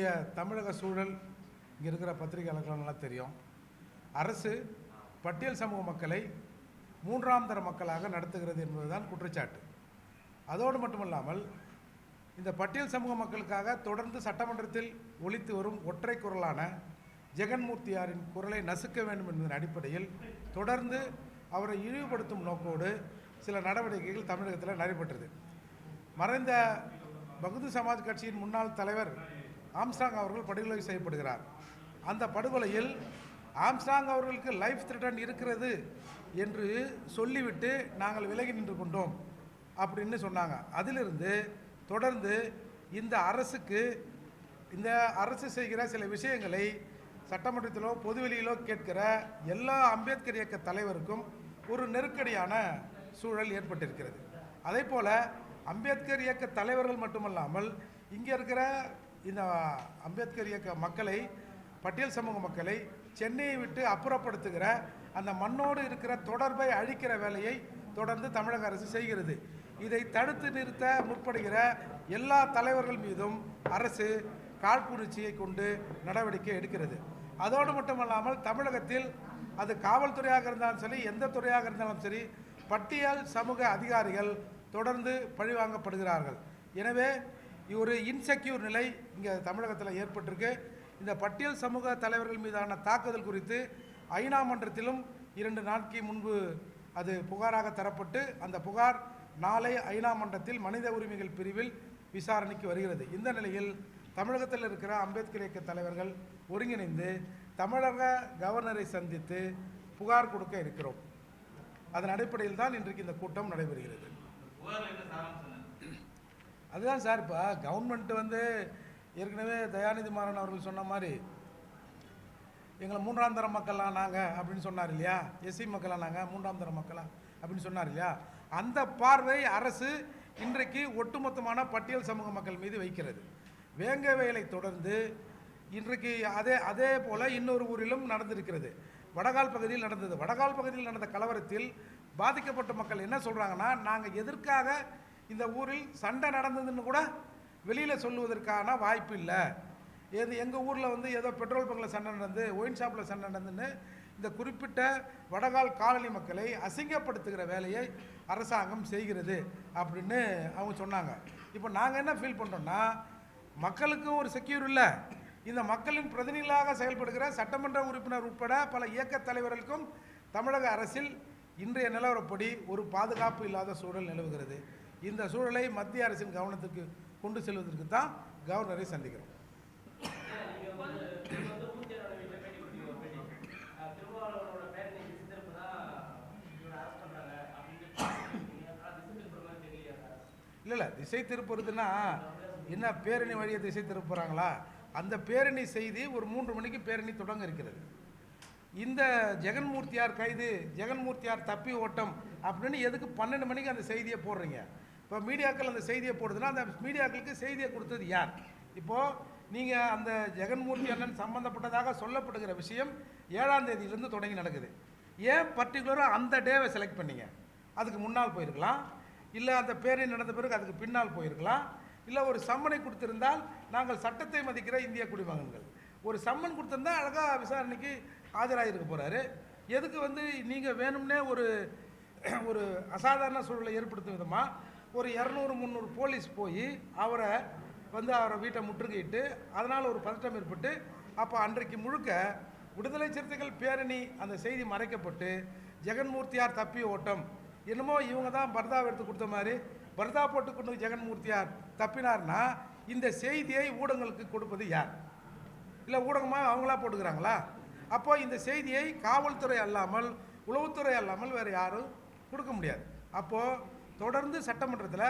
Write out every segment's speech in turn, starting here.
இன்றைய தமிழக சூழல் இங்கே இருக்கிற பத்திரிகையாளர்கள் நல்லா தெரியும். அரசு பட்டியல் சமூக மக்களை மூன்றாம் தர மக்களாக நடத்துகிறது என்பதுதான் குற்றச்சாட்டு. அதோடு மட்டுமல்லாமல் இந்த பட்டியல் சமூக மக்களுக்காக தொடர்ந்து சட்டமன்றத்தில் ஒழித்து வரும் ஒற்றை குரலான ஜெகன்மூர்த்தியாரின் குரலை நசுக்க வேண்டும் என்பதன் அடிப்படையில் தொடர்ந்து அவரை இழிவுபடுத்தும் நோக்கோடு சில நடவடிக்கைகள் தமிழகத்தில் நடைபெற்றது. மறைந்த பகுது சமாஜ் கட்சியின் முன்னாள் தலைவர் ஆம்ஸ்டாங் அவர்கள் படுகொலை செய்யப்படுகிறார். அந்த படுகொலையில் ஆம்ஸ்டாங் அவர்களுக்கு லைஃப் த்ரெட்டன் இருக்கிறது என்று சொல்லிவிட்டு நாங்கள் விலகி நின்று கொண்டோம் அப்படின்னு சொன்னாங்க. அதிலிருந்து தொடர்ந்து இந்த அரசுக்கு இந்த அரசு செய்கிற சில விஷயங்களை சட்டமன்றத்திலோ பொதுவெளியிலோ கேட்கிற எல்லா அம்பேத்கர் இயக்க தலைவருக்கும் ஒரு நெருக்கடியான சூழல் ஏற்பட்டிருக்கிறது. அதே போல் அம்பேத்கர் இயக்க தலைவர்கள் மட்டுமல்லாமல் இங்கே இருக்கிற இந்த அம்பேத்கர் இயக்க மக்களை பட்டியல் சமூக மக்களை சென்னையை விட்டு அப்புறப்படுத்துகிற அந்த மண்ணோடு இருக்கிற தொடர்பை அழிக்கிற வேலையை தொடர்ந்து தமிழக அரசு செய்கிறது. இதை தடுத்து நிறுத்த முற்படுகிற எல்லா தலைவர்கள் மீதும் அரசு காழ்ப்புணர்ச்சியை கொண்டு நடவடிக்கை எடுக்கிறது. அதோடு மட்டுமல்லாமல் தமிழகத்தில் அது காவல்துறையாக இருந்தாலும் சரி எந்த துறையாக இருந்தாலும் சரி பட்டியல் சமூக அதிகாரிகள் தொடர்ந்து பழிவாங்கப்படுகிறார்கள். எனவே ஒரு இன்செக்யூர் நிலை இங்கே தமிழகத்தில் ஏற்பட்டிருக்கு. இந்த பட்டியல் சமூக தலைவர்கள் மீதான தாக்குதல் குறித்து ஐநா மன்றத்திலும் இரண்டு நாட்கு முன்பு அது புகாராக தரப்பட்டு அந்த புகார் நாளை ஐநா மன்றத்தில் மனித உரிமைகள் பிரிவில் விசாரணைக்கு வருகிறது. இந்த நிலையில் தமிழகத்தில் இருக்கிற அம்பேத்கர் இயக்க தலைவர்கள் ஒருங்கிணைந்து தமிழக கவர்னரை சந்தித்து புகார் கொடுக்க இருக்கிறோம். அதன் அடிப்படையில் தான் இன்றைக்கு இந்த கூட்டம் நடைபெறுகிறது. அதுதான் சார் இப்போ கவர்மெண்ட் வந்து ஏற்கனவே தயாநிதி மாறன் அவர்கள் சொன்ன மாதிரி எங்களை மூன்றாம் தர மக்களாக நாங்கள் அப்படின்னு சொன்னார் இல்லையா? எஸ்சி மக்களாக நாங்கள் மூன்றாம் தர மக்களாக அப்படின்னு சொன்னார் இல்லையா? அந்த பார்வை அரசு இன்றைக்கு ஒட்டுமொத்தமான பட்டியல் சமூக மக்கள் மீது வைக்கிறது. வேங்க வேலை தொடர்ந்து இன்றைக்கு அதே அதே போல் இன்னொரு ஊரிலும் நடந்திருக்கிறது. வடகால் பகுதியில் நடந்தது. வடகால் பகுதியில் நடந்த கலவரத்தில் பாதிக்கப்பட்ட மக்கள் என்ன சொல்கிறாங்கன்னா நாங்கள் எதற்காக இந்த ஊரில் சண்டை நடந்ததுன்னு கூட வெளியில் சொல்லுவதற்கான வாய்ப்பு இல்லை. ஏது எங்கள் ஊரில் வந்து ஏதோ பெட்ரோல் பங்கில் சண்டை நடந்து ஒயின் ஷாப்பில் சண்டை நடந்துன்னு இந்த குறிப்பிட்ட வடகால் காலனி மக்களை அசிங்கப்படுத்துகிற வேலையை அரசாங்கம் செய்கிறது அப்படின்னு அவங்க சொன்னாங்க. இப்போ நாங்கள் என்ன ஃபீல் பண்ணுறோன்னா மக்களுக்கும் ஒரு செக்யூர் இல்லை. இந்த மக்களின் பிரதிநிதிகளாக செயல்படுகிற சட்டமன்ற உறுப்பினர் உட்பட பல இயக்க தலைவர்களுக்கும் தமிழக அரசில் இன்றைய நிலவரப்படி ஒரு பாதுகாப்பு இல்லாத சூழல் நிலவுகிறது. இந்த சூழலை மத்திய அரசின் கவனத்துக்கு கொண்டு செல்வதற்கு தான் கவர்னரை சந்திக்கிறோம். இல்லை இல்லை திசை திருப்புறதுன்னா என்ன பேரணி வழியை திசை திருப்புறாங்களா? அந்த பேரணி செய்தி ஒரு மூன்று மணிக்கு பேரணி தொடங்க இருக்கிறது. இந்த ஜெகன்மூர்த்தியார் கைது ஜெகன்மூர்த்தியார் தப்பி ஓட்டம் அப்படின்னு எதுக்கு பன்னெண்டு மணிக்கு அந்த செய்தியை போடுறீங்க? இப்போ மீடியாக்கள் அந்த செய்தியை போடுதுன்னா அந்த மீடியாக்களுக்கு செய்தியை கொடுத்தது யார்? இப்போது நீங்கள் அந்த ஜெகன்மூர்த்தி அண்ணன் சம்பந்தப்பட்டதாக சொல்லப்படுகிற விஷயம் ஏழாம் தேதியிலேருந்து தொடங்கி நடக்குது. ஏன் பர்டிகுலராக அந்த டேவை செலக்ட் பண்ணீங்க? அதுக்கு முன்னால் போயிருக்கலாம். இல்லை அந்த பேரணி நடந்த பிறகு அதுக்கு பின்னால் போயிருக்கலாம். இல்லை ஒரு சம்மனை கொடுத்திருந்தால் நாங்கள் சட்டத்தை மதிக்கிற இந்திய குடிமகன்கள். ஒரு சம்மன் கொடுத்திருந்தா அழகாக விசாரணைக்கு ஆஜராகிருக்க போகிறாரு எதுக்கு வந்து நீங்கள் வேணும்னே ஒரு ஒரு அசாதாரண சூழலை ஏற்படுத்தும் விதமாக ஒரு இரநூறு முந்நூறு போலீஸ் போய் அவரை வந்து அவரை வீட்டை முற்றுகையிட்டு அதனால் ஒரு பதட்டம் ஏற்பட்டு அப்போ அன்றைக்கு முழுக்க விடுதலை சிறுத்தைகள் பேரணி அந்த செய்தி மறைக்கப்பட்டு ஜெகன்மூர்த்தியார் தப்பி ஓட்டம். என்னமோ இவங்க தான் பர்தாவை எடுத்து கொடுத்த மாதிரி பர்தா போட்டு கொண்டு ஜெகன்மூர்த்தியார் தப்பினார்னா இந்த செய்தியை ஊடகங்களுக்கு கொடுப்பது யார்? இல்லை ஊடகமாக அவங்களா போட்டுக்கிறாங்களா? அப்போ இந்த செய்தியை காவல்துறை அல்லாமல் உளவுத்துறை அல்லாமல் வேறு யாரும் கொடுக்க முடியாது. அப்போது தொடர்ந்து சட்டமன்றத்தில்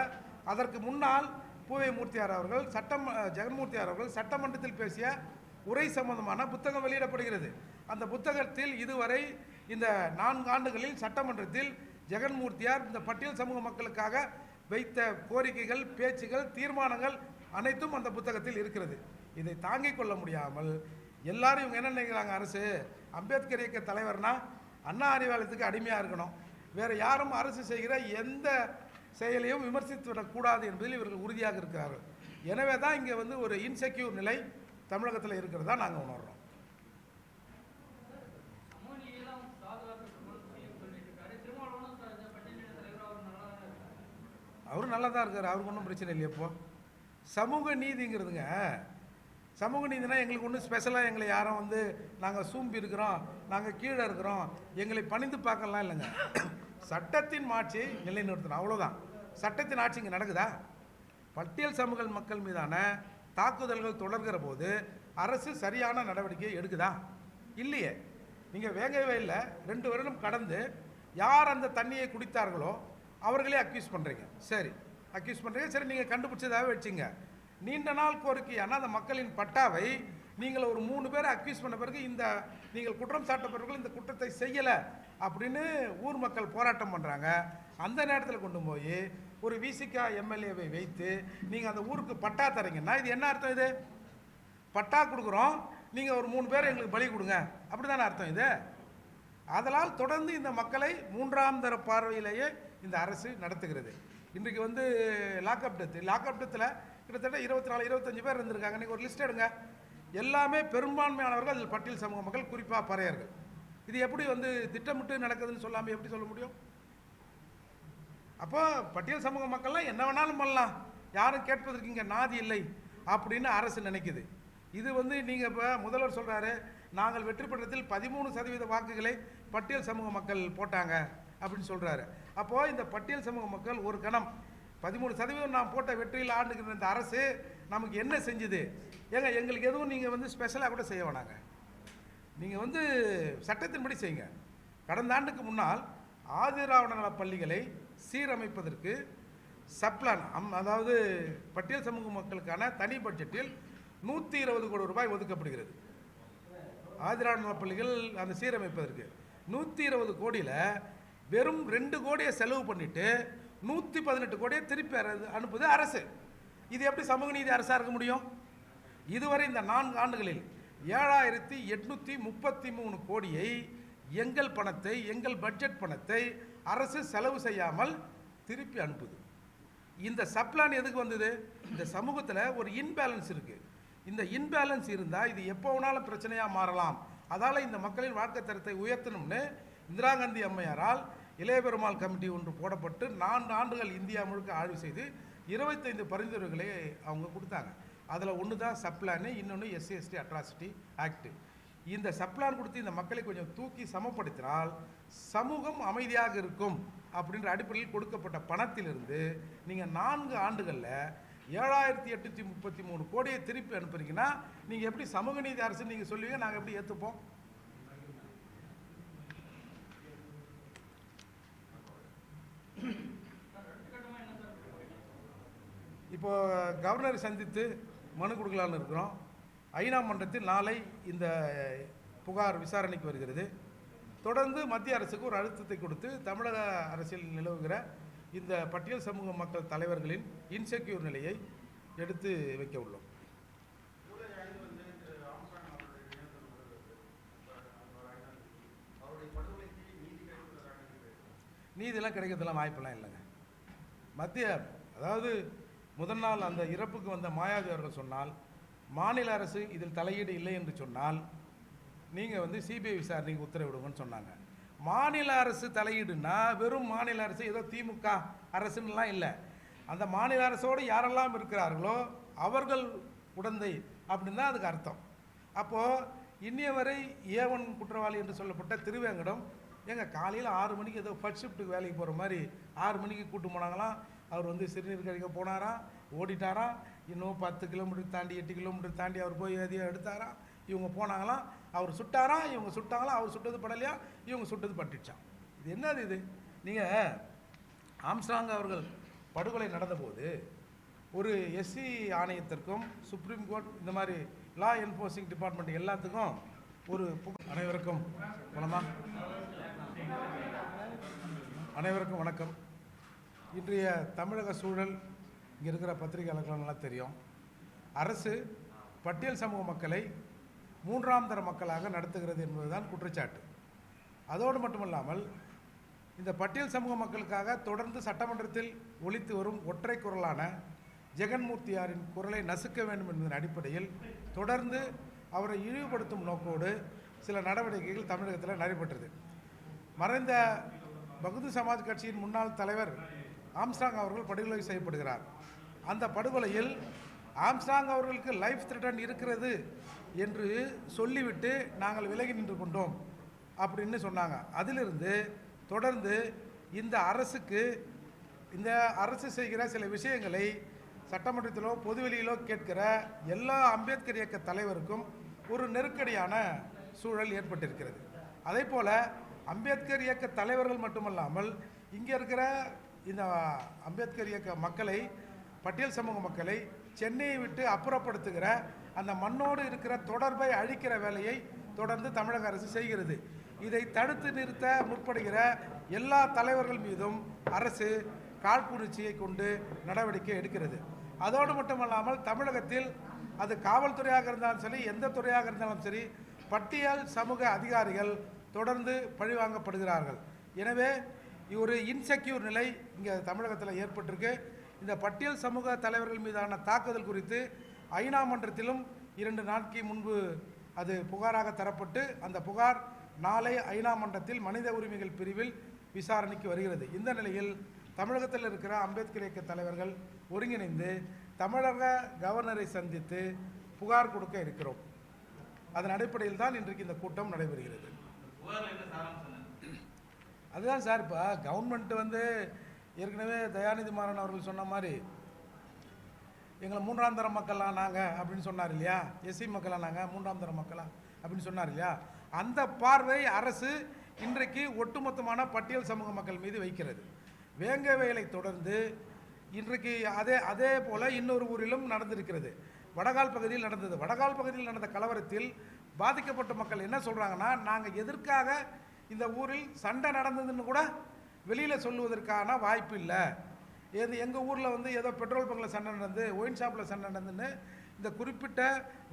அதற்கு முன்னால் பூவை மூர்த்தியார் அவர்கள் சட்டம் ஜெகன்மூர்த்தியார் அவர்கள் சட்டமன்றத்தில் பேசிய உரை சம்பந்தமான புத்தகம் வெளியிடப்படுகிறது. அந்த புத்தகத்தில் இதுவரை இந்த நான்கு ஆண்டுகளில் சட்டமன்றத்தில் ஜெகன்மூர்த்தியார் இந்த பட்டியல் சமூக மக்களுக்காக வைத்த கோரிக்கைகள் பேச்சுகள் தீர்மானங்கள் அனைத்தும் அந்த புத்தகத்தில் இருக்கிறது. இதை தாங்கிக் கொள்ள முடியாமல் எல்லாரும் இவங்க என்ன நினைக்கிறாங்க அரசு? அம்பேத்கர் இயக்க தலைவர்னா அண்ணா அறிவாலயத்துக்கு அடிமையாக இருக்கணும். வேறு யாரும் அரசு செய்கிற எந்த செயலையும் விமர்சித்து விடக்கூடாது என்பதில் இவர்கள் உறுதியாக இருக்கிறார்கள் எனவே தான் இங்கே வந்து ஒரு இன்செக்யூர் நிலை தமிழகத்தில் இருக்கிறதா நாங்கள் உணர்றோம். அவர் நல்லா தான் அவரும் நல்லா தான் இருக்கார். அவருக்கு ஒன்றும் பிரச்சனை இல்லை இப்போ. சமூக நீதிங்கிறதுங்க சமூக நீதினா எங்களுக்கு ஒன்றும் ஸ்பெஷலாக எங்களை யாரும் வந்து நாங்கள் சூம்பி இருக்கிறோம் நாங்கள் கீழே இருக்கிறோம் எங்களை பணிந்து பார்க்கலாம் இல்லைங்க. சட்டத்தின் ஆட்சியை நிலைநிறுத்தணும் அவ்வளோதான் சட்டத்தின் ஆட்சி இங்கே நடக்குதா? பட்டியல் சமூக மக்கள் மீதான தாக்குதல்கள் தொடர்கிற போது அரசு சரியான நடவடிக்கையை எடுக்குதா? இல்லையே. நீங்கள் வேங்கவே இல்லை. ரெண்டு வருடம் கடந்து யார் அந்த தண்ணியை குடித்தார்களோ அவர்களே அக்யூஸ் பண்ணுறீங்க சரி அக்யூஸ் பண்ணுறீங்க சரி நீங்கள் கண்டுபிடிச்சதாகவே வச்சுங்க. நீண்ட நாள் கோரிக்கையான அந்த மக்களின் பட்டாவை நீங்கள் ஒரு மூணு பேரை அக்யூஸ் பண்ண பிறகு இந்த நீங்கள் குற்றம் சாட்டப்பட்டவர்கள் இந்த குற்றத்தை செய்யலை அப்படின்னு ஊர் மக்கள் போராட்டம் பண்ணுறாங்க அந்த நேரத்தில் கொண்டு போய் ஒரு விசிகா எம்எல்ஏவை வைத்து நீங்கள் அந்த ஊருக்கு பட்டா தரீங்கன்னா இது என்ன அர்த்தம் இது? பட்டா கொடுக்குறோம். நீங்கள் ஒரு மூணு பேர் எங்களுக்கு பலி கொடுங்க. அப்படி தானே அர்த்தம் இது? அதனால் தொடர்ந்து இந்த மக்களை மூன்றாம் தர பார்வையிலேயே இந்த அரசு நடத்துகிறது. இன்றைக்கு வந்து லாக்அப் டெத்து லாக்அப் டெத்தில் கிட்டத்தட்ட இருபத்தி நாலு இருபத்தஞ்சு பேர் இருந்திருக்காங்க. நீங்கள் ஒரு லிஸ்ட் எடுங்க. எல்லாமே பெரும்பான்மையானவர்கள் அதில் பட்டியல் சமூக மக்கள் குறிப்பாக பறையர்கள். இது எப்படி வந்து திட்டமிட்டு நடக்குதுன்னு சொல்லாமல் எப்படி சொல்ல முடியும்? அப்போ பட்டியல் சமூக மக்கள்லாம் என்ன வேணாலும் பண்ணலாம். யாரும் கேட்பதற்கு இங்கே நாதி இல்லை அப்படின்னு அரசு நினைக்குது. இது வந்து நீங்கள் இப்போ முதல்வர் சொல்கிறாரு நாங்கள் வெற்றி பெற்றத்தில் பதிமூணு சதவீத வாக்குகளை பட்டியல் சமூக மக்கள் போட்டாங்க அப்படின்னு சொல்கிறாரு அப்போது இந்த பட்டியல் சமூக மக்கள் ஒரு கணம் பதிமூணு சதவீதம் நான் போட்ட வெற்றியில் ஆண்டுகிற இந்த அரசு நமக்கு என்ன செஞ்சுது? ஏங்க எங்களுக்கு எதுவும் நீங்கள் வந்து ஸ்பெஷலாக கூட செய்ய வேணாங்க. நீங்கள் வந்து சட்டத்தின்படி செய்யுங்க. கடந்த ஆண்டுக்கு முன்னால் ஆதிராவண நல பள்ளிகளை சீரமைப்பதற்கு சப்ளான் அம் அதாவது பட்டியல் சமூக மக்களுக்கான தனி பட்ஜெட்டில் நூற்றி இருபது கோடி ரூபாய் ஒதுக்கப்படுகிறது. ஆதிராவண நல பள்ளிகள் அந்த சீரமைப்பதற்கு நூற்றி இருபது கோடியில் வெறும் ரெண்டு கோடியை செலவு பண்ணிட்டு நூற்றி பதினெட்டு கோடியை திருப்பி அனுப்புது அரசு. இது எப்படி சமூக நீதி அரசாக இருக்க முடியும்? இதுவரை இந்த நான்கு ஆண்டுகளில் ஏழாயிரத்தி எட்நூற்றி முப்பத்தி மூணு கோடியை எங்கள் பணத்தை எங்கள் பட்ஜெட் பணத்தை அரசு செலவு செய்யாமல் திருப்பி அனுப்புது. இந்த சப்ளான் எதுக்கு வந்தது? இந்த சமூகத்தில் ஒரு இன்பேலன்ஸ் இருக்குது இந்த இன்பேலன்ஸ் இருந்தால் இது எப்போ வேணாலும் பிரச்சனையாக மாறலாம். அதால் இந்த மக்களின் வாழ்க்கை தரத்தை உயர்த்தணும்னு இந்திரா காந்தி அம்மையாரால் இளையபெருமாள் கமிட்டி ஒன்று போடப்பட்டு நான்கு ஆண்டுகள் இந்தியா முழுக்க ஆய்வு செய்து இருபத்தைந்து பரிந்துரைகளை அவங்க கொடுத்தாங்க. அதில் ஒன்று தான் சப்ளானு இன்னொன்று எஸ்சிஎஸ்டி அட்ராசிட்டி ஆக்ட் இந்த சப்ளான் கொடுத்து இந்த மக்களை கொஞ்சம் தூக்கி சமப்படுத்தினால் சமூகம் அமைதியாக இருக்கும் அப்படின்ற அடிப்படையில் கொடுக்கப்பட்ட பணத்திலிருந்து நீங்கள் நான்கு ஆண்டுகளில் ஏழாயிரத்தி எட்நூற்றி முப்பத்தி மூணு கோடியை திருப்பி அனுப்புறீங்கன்னா நீங்கள் எப்படி சமூக நீதி அரசு நீங்கள் சொல்லுவீங்க நாங்கள் எப்படி ஏற்றுப்போம் இப்போது கவர்னரை சந்தித்து மனு கொடுக்கலான்னு இருக்கிறோம். ஐநா மன்றத்தில் நாளை இந்த புகார் விசாரணைக்கு வருகிறது. தொடர்ந்து மத்திய அரசுக்கு ஒரு அழுத்தத்தை கொடுத்து தமிழக அரசியல் நிலவுகிற இந்த பட்டியல் சமூக மக்கள் தலைவர்களின் இன்செக்யூர் நிலையை எடுத்து வைக்க உள்ளோம். நீதியெல்லாம் கிடைக்கிறதுலாம் வாய்ப்பெல்லாம் இல்லைங்க. மத்திய அதாவது முதல் நாள் அந்த இறப்புக்கு வந்த மாயாவதி அவர்கள் சொன்னால் மாநில அரசு இதில் தலையீடு இல்லை என்று சொன்னால் நீங்கள் வந்து சிபிஐ விசாரணைக்கு உத்தரவிடுங்கன்னு சொன்னாங்க. மாநில அரசு தலையீடுனா வெறும் மாநில அரசு ஏதோ திமுக அரசுன்னெலாம் இல்லை. அந்த மாநில அரசோடு யாரெல்லாம் இருக்கிறார்களோ அவர்கள் உடந்தை அப்படின்னு தான் அதுக்கு அர்த்தம். அப்போது இன்னைய வரை ஏவன் குற்றவாளி என்று சொல்லப்பட்ட திருவேங்கடம் ஏங்க காலையில் ஆறு மணிக்கு ஏதோ ஃபர்ஸ்ட் ஷிஃப்ட்டுக்கு வேலைக்கு போகிற மாதிரி ஆறு மணிக்கு கூட்டு போனாங்களாம். அவர் வந்து சிறுநீர் கழிக்க போனாராம் ஓடிட்டாராம் இன்னும் பத்து கிலோமீட்டர் தாண்டி எட்டு கிலோமீட்டர் தாண்டி அவர் போய் எதையோ எடுத்தாராம் இவங்க போனாங்களாம் அவர் சுட்டாராம் இவங்க சுட்டாங்களாம் அவர் சுட்டது படலையா? இவங்க சுட்டது பட்டுச்சான் இது என்னது இது? நீங்கள் ஆம்ஸ்டாங் அவர்கள் படுகொலை நடந்தபோது ஒரு எஸ்சி ஆணையத்திற்கும் சுப்ரீம் கோர்ட் இந்த மாதிரி லா என்ஃபோர்ஸிங் டிபார்ட்மெண்ட் எல்லாத்துக்கும் ஒரு அனைவருக்கும் வணமா அனைவருக்கும் வணக்கம். இன்றைய தமிழக சூழல் இங்கே இருக்கிற பத்திரிகையாளர்கள் நல்லா தெரியும். அரசு பட்டியல் சமூக மக்களை மூன்றாம் தர மக்களாக நடத்துகிறது என்பதுதான் குற்றச்சாட்டு. அதோடு மட்டுமல்லாமல் இந்த பட்டியல் சமூக மக்களுக்காக தொடர்ந்து சட்டமன்றத்தில் ஒழித்து வரும் ஒற்றை குரலான ஜெகன்மூர்த்தியாரின் குரலை நசுக்க வேண்டும் என்பதன் அடிப்படையில் தொடர்ந்து அவரை இழிவுபடுத்தும் நோக்கோடு சில நடவடிக்கைகள் தமிழகத்தில் நடைபெற்றது. மறைந்த பகுது சமாஜ் கட்சியின் முன்னாள் தலைவர் ஆம்ஸ்டாங் அவர்கள் படுகொலை செய்யப்படுகிறார். அந்த படுகொலையில் ஆம்ஸ்டாங் அவர்களுக்கு லைஃப் த்ரெட்டன் இருக்கிறது என்று சொல்லிவிட்டு நாங்கள் விலகி நின்று கொண்டோம் அப்படின்னு சொன்னாங்க. அதிலிருந்து தொடர்ந்து இந்த அரசுக்கு இந்த அரசு செய்கிற சில விஷயங்களை சட்டமன்றத்திலோ பொதுவெளியிலோ கேட்கிற எல்லா அம்பேத்கர் இயக்க தலைவருக்கும் ஒரு நெருக்கடியான சூழல் ஏற்பட்டிருக்கிறது. அதே போல் அம்பேத்கர் இயக்க தலைவர்கள் மட்டுமல்லாமல் இங்கே இருக்கிற இந்த அம்பேத்கர் இயக்க மக்களை பட்டியல் சமூக மக்களை சென்னையை விட்டு அப்புறப்படுத்துகிற அந்த மண்ணோடு இருக்கிற தொடர்பை அழிக்கிற வேலையை தொடர்ந்து தமிழக அரசு செய்கிறது. இதை தடுத்து நிறுத்த முற்படுகிற எல்லா தலைவர்கள் மீதும் அரசு காழ்ப்புணர்ச்சியை கொண்டு நடவடிக்கை எடுக்கிறது. அதோடு மட்டுமல்லாமல் தமிழகத்தில் அது காவல்துறையாக இருந்தாலும் சரி எந்த துறையாக இருந்தாலும் சரி பட்டியல் சமூக அதிகாரிகள் தொடர்ந்து பழிவாங்கப்படுகிறார்கள். எனவே ஒரு இன்செக்யூர் நிலை இங்கே தமிழகத்தில் ஏற்பட்டிருக்கு. இந்த பட்டியல் சமூக தலைவர்கள் மீதான தாக்குதல் குறித்து ஐநா மன்றத்திலும் இரண்டு நாட்கு முன்பு அது புகாராக தரப்பட்டு அந்த புகார் நாளை ஐநா மன்றத்தில் மனித உரிமைகள் பிரிவில் விசாரணைக்கு வருகிறது. இந்த நிலையில் தமிழகத்தில் இருக்கிற அம்பேத்கர் இயக்க தலைவர்கள் ஒருங்கிணைந்து தமிழக கவர்னரை சந்தித்து புகார் கொடுக்க இருக்கிறோம். அதன் அடிப்படையில் தான் இன்றைக்கு இந்த கூட்டம் நடைபெறுகிறது. அதுதான் சார் இப்போ கவர்மெண்ட் வந்து ஏற்கனவே தயாநிதி மாறன் அவர்கள் சொன்ன மாதிரி எங்களை மூன்றாம் தர மக்களாக நாங்கள் அப்படின்னு சொன்னார் இல்லையா? எஸ்சி மக்களாக நாங்கள் மூன்றாம் தர மக்களாக அப்படின்னு சொன்னார் இல்லையா? அந்த பார்வை அரசு இன்றைக்கு ஒட்டுமொத்தமான பட்டியல் சமூக மக்கள் மீது வைக்கிறது. வேங்க வேலை தொடர்ந்து இன்றைக்கு அதே அதே போல் இன்னொரு ஊரிலும் நடந்திருக்கிறது. வடகால் பகுதியில் நடந்தது. வடகால் பகுதியில் நடந்த கலவரத்தில் பாதிக்கப்பட்ட மக்கள் என்ன சொல்கிறாங்கன்னா நாங்கள் எதற்காக இந்த ஊரில் சண்டை நடந்ததுன்னு கூட வெளியில் சொல்லுவதற்கான வாய்ப்பு இல்லை. ஏது எங்கள் ஊரில் வந்து ஏதோ பெட்ரோல் பங்கில் சண்டை நடந்து ஒயின் ஷாப்பில் சண்டை நடந்துன்னு இந்த குறிப்பிட்ட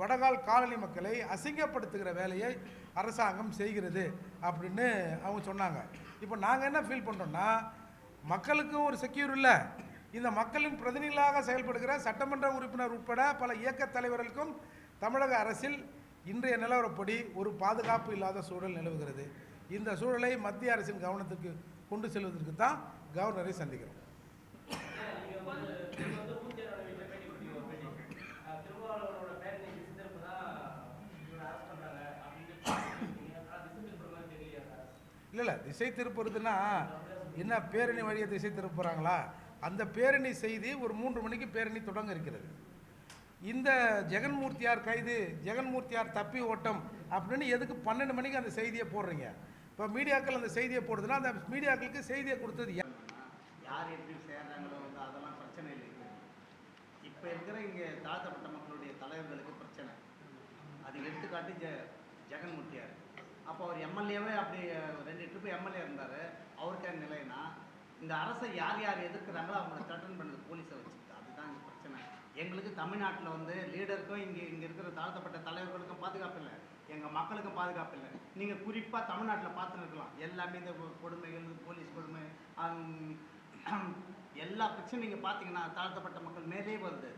வடகால் காலனி மக்களை அசிங்கப்படுத்துகிற வேலையை அரசாங்கம் செய்கிறது அப்படின்னு அவங்க சொன்னாங்க. இப்போ நாங்கள் என்ன ஃபீல் பண்ணுறோன்னா மக்களுக்கும் ஒரு செக்யூர் இல்லை. இந்த மக்களின் பிரதிநிதிகளாக செயல்படுகிற சட்டமன்ற உறுப்பினர் உட்பட பல இயக்க தலைவர்களுக்கும் தமிழக அரசில் இன்றைய நிலவரப்படி ஒரு பாதுகாப்பு இல்லாத சூழல் நிலவுகிறது. இந்த சூழலை மத்திய அரசின் கவனத்துக்கு கொண்டு செல்வதற்கு தான் கவர்னரை சந்திக்கிறோம். இல்லை இல்லை திசை திருப்புறதுன்னா என்ன பேரணி வழியை திசை திருப்புறாங்களா? அந்த பேரணி செய்தி ஒரு மூன்று மணிக்கு பேரணி தொடங்க இருக்கிறது. இந்த ஜெகன்மூர்த்தியார் கைது ஜெகன்மூர்த்தியார் தப்பி ஓட்டம் அப்படின்னு எதுக்கு பன்னெண்டு மணிக்கு அந்த செய்தியை போடுறீங்க? இப்போ மீடியாக்கள் அந்த செய்தியை போடுதுன்னா அந்த மீடியாக்களுக்கு செய்தியை கொடுத்தது யார்? யார் எப்படி சேர்றாங்களோ வந்து அதெல்லாம் பிரச்சனை இல்லை. இப்போ இருக்கிற இங்கே தாழ்த்தப்பட்ட மக்களுடைய தலைவர்களுக்கு பிரச்சனை. அது எடுத்துக்காட்டு ஜெ ஜெகன்மூர்த்தியார். அப்போ அவர் எம்எல்ஏவே அப்படி ரெண்டு ட்ரிப்பு எம்எல்ஏ இருந்தார். அவருக்கு என்ன நிலைனா இந்த அரசை யார் யார் எதிர்க்கிறாங்களோ அவங்கள த்ரெட்டன் பண்ணது போலீஸை வச்சுக்கிட்டு. அதுதான் இங்கே பிரச்சனை. எங்களுக்கு தமிழ்நாட்டில் வந்து லீடருக்கும் இங்கே இங்கே இருக்கிற தாழ்த்தப்பட்ட தலைவர்களுக்கும் பாதுகாப்பு இல்லை. எங்கள் மக்களுக்கும் பாதுகாப்பு இல்லை. நீங்கள் குறிப்பாக தமிழ்நாட்டில் பார்த்துன்னு இருக்கலாம் எல்லாமே இந்த கொடுமைகள் போலீஸ் கொடுமை எல்லா பிரச்சனையும் நீங்கள் பார்த்தீங்கன்னா தாழ்த்தப்பட்ட மக்கள் மேலே வருது.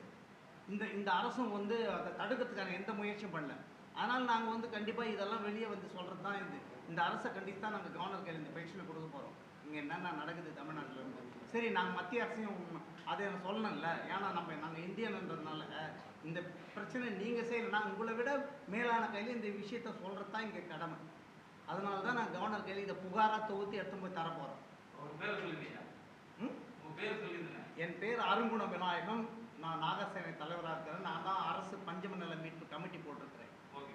இந்த இந்த அரசும் வந்து அதை தடுக்கிறதுக்கான எந்த முயற்சியும் பண்ணல. ஆனால் நாங்கள் வந்து கண்டிப்பாக இதெல்லாம் வெளியே வந்து சொல்கிறது தான் இது. இந்த அரசை கண்டித்து தான் நாங்கள் கவர்னர் கையில் இந்த பென்ஷனை கொடுக்க போகிறோம் இங்கே என்னென்ன நடக்குது தமிழ்நாட்டில் இருந்து. சரி நாங்கள் மத்திய அரசையும் அதை சொல்லணும்ல. ஏன்னா நம்ம நாங்கள் இந்தியன்ன்றதுனால இந்த பிரச்சனை நீங்கள் செய்யலைன்னா உங்களை விட மேலான கையில் இந்த விஷயத்த சொல்கிறது தான் இங்கே கடமை. அதனால தான் நான் கவர்னர் கையில் இதை புகாராக தொகுத்து எடுத்து போய் தர போகிறோம் உங்க பேர் சொல்லுங்க ம்? உங்க பேர் சொல்லுங்க என் பேர் அருங்குண விநாயகம். நான் நாகசேனை தலைவராக இருக்கிறேன். நான் தான் அரசு பஞ்சம நல மீட்பு கமிட்டி போட்டிருக்கிறேன். ஓகே?